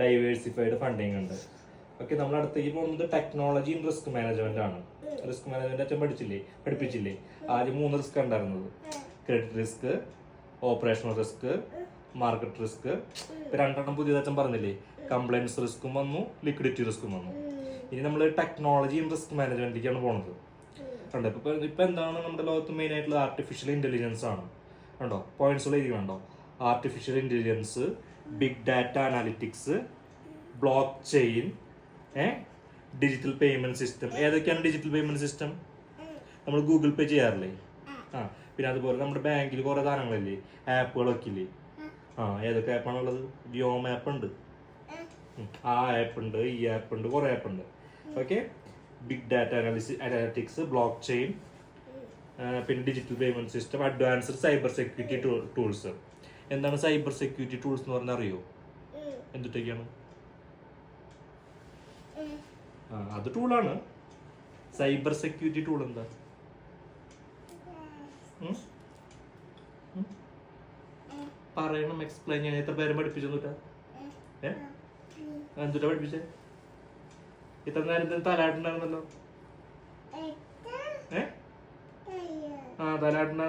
Diversified funding ഉണ്ട്. Okay നമ്മൾ അടുത്തേക്ക് പോകുന്നത് ടെക്നോളജിയും റിസ്ക് മാനേജ്മെന്റ് ആണ്. റിസ്ക് മാനേജ്മെന്റ് അച്ഛൻ പഠിച്ചില്ലേ? പഠിപ്പിച്ചില്ലേ? ആദ്യം മൂന്ന് റിസ്ക് ഉണ്ടായിരുന്നത്. Credit risk operational risk market risk രണ്ടെണ്ണം പുതിയത് അച്ഛൻ പറഞ്ഞില്ലേ? കംപ്ലൈൻസ് റിസ്ക്കും വന്നു ലിക്വിഡിറ്റി റിസ്ക്കും വന്നു. ഇനി നമ്മൾ ടെക്നോളജിയും റിസ്ക് മാനേജ്മെന്റിലേക്കാണ് പോണത്. കണ്ടോ? ഇപ്പൊ ഇപ്പൊ എന്താണ് നമ്മുടെ ലോകത്ത് മെയിൻ ആയിട്ടുള്ള ആർട്ടിഫിഷ്യൽ ഇന്റലിജൻസ് ആണ്. കണ്ടോ? പോയിന്റ്സുകൾ ഇരിക്കണുണ്ടോ artificial intelligence big data analytics blockchain digital payment system ഏതൊക്കെയാണ് ഡിജിറ്റൽ പേയ്മെന്റ് സിസ്റ്റം നമ്മൾ ഗൂഗിൾ പേ ചെയ്യാറില്ലേ? ആ പിന്നെ അതുപോലെ നമ്മുടെ ബാങ്കിൽ കുറേ സാധനങ്ങളില്ലേ? ആപ്പുകളൊക്കെ ഇല്ലേ ആ ഏതൊക്കെ ആപ്പാണുള്ളത്? വ്യോം ആപ്പ് ഉണ്ട്. ആ ആപ്പ് ഉണ്ട് ഈ ആപ്പ് ഉണ്ട് കുറേ ആപ്പ് ഉണ്ട്. Okay big data analysis analytics blockchain പിന്നെ digital payment system advanced cyber security tools എന്താണ് സൈബർ സെക്യൂരിറ്റി ടൂൾസ് എന്ന് പറഞ്ഞാൽ അറിയോ? എന്തൊക്കെയാണ് ആ അത് ടൂളാണ്. സൈബർ സെക്യൂരിറ്റി ടൂൾ എന്താ? പറയണം എക്സ്പ്ലെയിൻ ചെയ്യണം എത്ര പേരും പഠിപ്പിച്ചൊന്നുട്ടാ ഏ? എന്തുട്ടാ പഠിപ്പിച്ചേ? ഇത്ര നേരത്തെ തലാട്ടുണ്ടായിരുന്നല്ലോ ഏ? ആ തലാട്ടുണ്ടായിരുന്നു